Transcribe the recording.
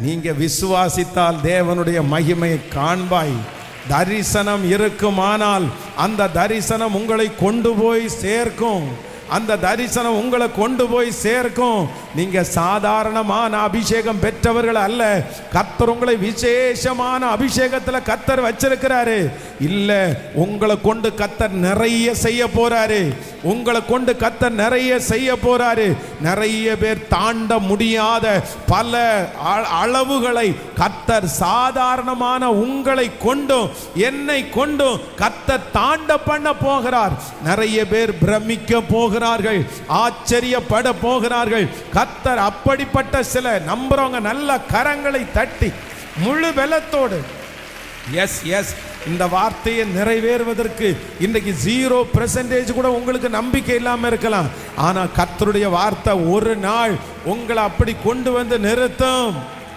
நீங்க விசுவாசித்தால் தேவனுடைய மகிமையை காண்பாய். தரிசனம் இருக்குமானால் அந்த தரிசனம் உங்களை கொண்டு போய் சேர்க்கும். அந்த தரிசனம் உங்களை கொண்டு போய் சேர்க்கும். நீங்க சாதாரணமான அபிஷேகம் பெற்றவர்கள் அல்ல. கத்தர் உங்களை விசேஷமான அபிஷேகத்துல கத்தர் வச்சிருக்கிறாரு. இல்ல உங்களை கொண்டு கத்தர் நிறைய செய்ய போறாரு. உங்களை கொண்டு கத்தர் நிறைய செய்ய போறாரு. நிறைய பேர் தாண்ட முடியாத பல அ- அளவுகளை கத்தர் சாதாரணமான உங்களை கொண்டும் என்னை கொண்டும் கத்தர் தாண்ட பண்ண போகிறார். நிறைய பேர் பிரமிக்க போகிறார்கள் ஆச்சரியப்பட போகிறார்கள். கத்தர் அப்படிப்பட்ட சில நம்புறவங்க நல்ல கரங்களை தட்டி முழு வெள்ளத்தோடு எஸ் எஸ் இந்த வார்த்தையை நிறைவேறுவதற்கு இன்றைக்கு ஜீரோ பெர்சன்டேஜ் கூட உங்களுக்கு நம்பிக்கை இல்லாமல் இருக்கலாம். ஆனால் கத்தருடைய வார்த்தை ஒரு நாள் உங்களை அப்படி கொண்டு வந்து நிறுத்தும்.